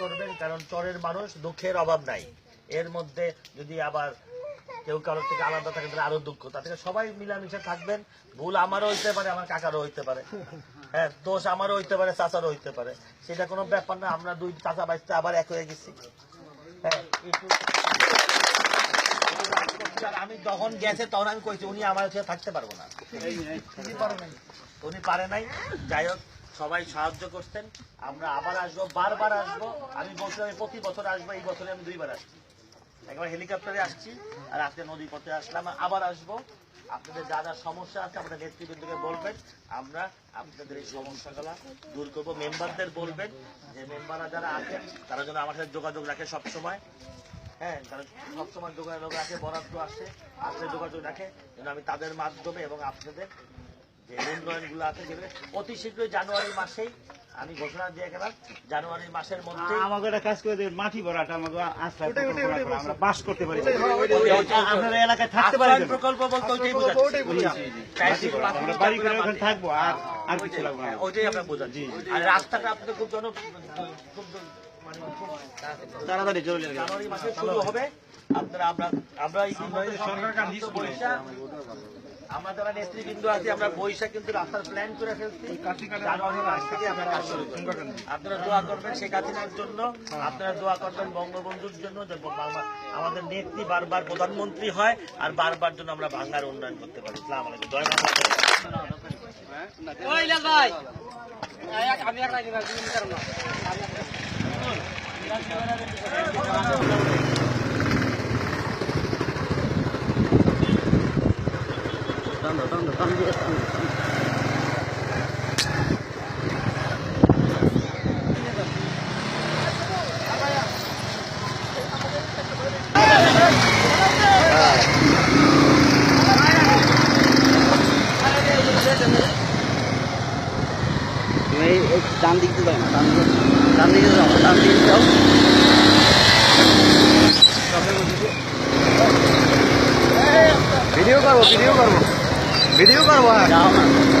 করবেন কারণ চরের মানুষ দুঃখের অভাব নাই। এর মধ্যে যদি আবার কেউ কারোর থেকে আলাদা থাকে তাহলে আরও দুঃখ। তার থেকে সবাই মিলামিশে থাকবেন। ভুল আমারও হইতে পারে আমার কাকারও হইতে পারে। হ্যাঁ দোষ আমারও হইতে পারে চাচারও হইতে পারে। সেটা কোনো ব্যাপার না আমরা দুই চাচা বাইতে আবার এক হয়ে গেছি। হ্যাঁ। আমি যখন গেছে তখন আমি কইছি উনি আমার সাথে থাকতে পারব না। উনি পারে নাই। যাই হোক, সবাই সাহায্য করতেন আমরা আবার আসব, বারবার আসব। আমি বলছি, আমি প্রতি বছর আসব, এই বছরে আমি দুইবার আসছি। একবার হেলিকপ্টারে আসছি, আর আজকে নদী পথে আসলাম, আবার আসব। আপনাদের যা যা সমস্যা আছে আমাদের নেতৃবৃন্দকে বলবেন। আমরা আপনাদের এই সমস্যাগুলো দূর করব। মেম্বারদের বলবেন যে, মেম্বাররা যারা আছেন তারা যেন আমার সাথে যোগাযোগ রাখে সব সময় হ্যাঁ তারা সবসময় যোগাযোগ রাখে, বরাদ্দ আসে, আসলে যোগাযোগ রাখে। যেন আমি তাদের মাধ্যমে এবং আপনাদের যে উন্নয়নগুলো আছে অতি শীঘ্রই জানুয়ারি মাসেই আমি ঘোষণা দিয়ে গেলাম জানুয়ারি মাসের মধ্যে আমাকে একটা কাজ করে দেবেন মাটি ভরাটা আমাকে আশ্রয় আমরা বাস করতে পারি। আপনারা এলাকায় থাকতে পারি প্রকল্প বলতে ওইটাই বোঝাচ্ছি। আমরা বাড়ি করে ওখানে থাকব আর আর কিছু লাগবে না। ওইটাই আমরা বোঝাচ্ছি। আর রাস্তাটা আপনাদের খুব জন খুব মানে তাড়াতাড়ি চলে যাবে। জানুয়ারি মাসে শুরু হবে। আপনারা আমরা আমরা সরকার আমরা যারা নেতৃবৃন্দ আছি আমরা বৈশাখ কিন্তু রাস্তার প্ল্যান করে ফেলছি। থেকে আমরা কাজ শুরু আপনারা দোয়া করবেন শেখ হাসিনার জন্য আপনারা দোয়া করবেন বঙ্গবন্ধুর জন্য আমাদের নেত্রী বারবার প্রধানমন্ত্রী হয় আর বারবার জন্য আমরা বাংলার উন্নয়ন করতে পারি। ইসলাম আলাইকুম। জয় বাংলা। আমি এক রাখি ভাই তুমি নিতে পারো না, ডান দিক দিয়ে যাও না ডান দিকে ডান দিকে যাও। ভিডিও করব ভিডিও করব। ভিডিও করব যাও না